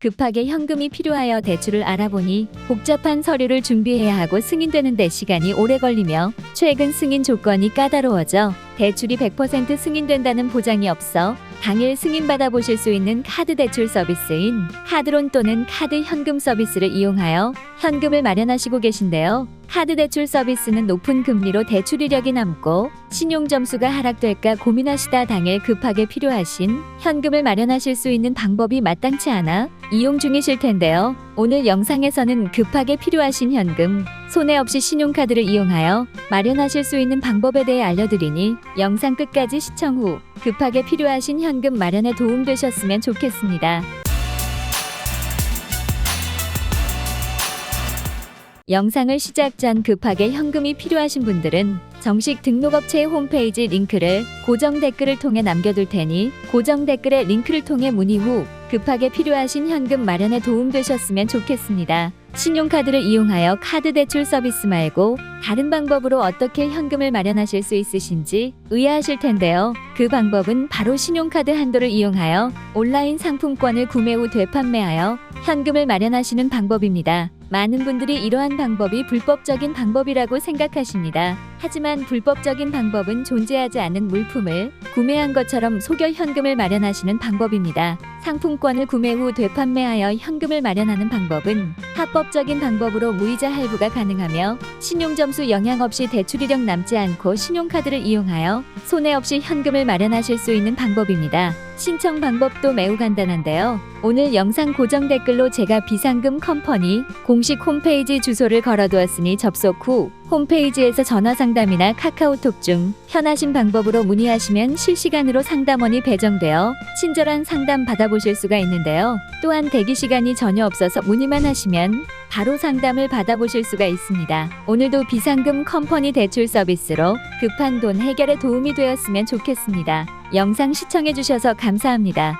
급하게 현금이 필요하여 대출을 알아보니 복잡한 서류를 준비해야 하고 승인되는데 시간이 오래 걸리며 최근 승인 조건이 까다로워져 대출이 100% 승인된다는 보장이 없어 당일 승인받아 보실 수 있는 카드 대출 서비스인 카드론 또는 카드 현금 서비스를 이용하여 현금을 마련하시고 계신데요. 카드 대출 서비스는 높은 금리로 대출 이력이 남고 신용 점수가 하락될까 고민하시다 당일 급하게 필요하신 현금을 마련하실 수 있는 방법이 마땅치 않아 이용 중이실 텐데요. 오늘 영상에서는 급하게 필요하신 현금, 손해 없이 신용카드를 이용하여 마련하실 수 있는 방법에 대해 알려드리니 영상 끝까지 시청 후 급하게 필요하신 현금 마련에 도움되셨으면 좋겠습니다. 영상을 시작 전 급하게 현금이 필요하신 분들은 정식 등록업체의 홈페이지 링크를 고정 댓글을 통해 남겨둘 테니 고정 댓글의 링크를 통해 문의 후 급하게 필요하신 현금 마련에 도움되셨으면 좋겠습니다. 신용카드를 이용하여 카드 대출 서비스 말고 다른 방법으로 어떻게 현금을 마련하실 수 있으신지 의아하실 텐데요. 그 방법은 바로 신용카드 한도를 이용하여 온라인 상품권을 구매 후 되판매하여 현금을 마련하시는 방법입니다. 많은 분들이 이러한 방법이 불법적인 방법이라고 생각하십니다. 하지만 불법적인 방법은 존재하지 않는 물품을 구매한 것처럼 속여 현금을 마련하시는 방법입니다. 상품권을 구매 후 되판매하여 현금을 마련하는 방법은 합법적인 방법으로 무이자 할부가 가능하며 신용 점수 영향 없이 대출 이력 남지 않고 신용카드를 이용하여 손해 없이 현금을 마련하실 수 있는 방법입니다. 신청 방법도 매우 간단한데요. 오늘 영상 고정 댓글로 제가 비상금 컴퍼니 공식 홈페이지 주소를 걸어두었으니 접속 후 홈페이지에서 전화 상담이나 카카오톡 중 편하신 방법으로 문의하시면 실시간으로 상담원이 배정되어 친절한 상담 받아보실 수가 있는데요. 또한 대기 시간이 전혀 없어서 문의만 하시면 바로 상담을 받아보실 수가 있습니다. 오늘도 비상금 컴퍼니 대출 서비스로 급한 돈 해결에 도움이 되었으면 좋겠습니다. 영상 시청해주셔서 감사합니다.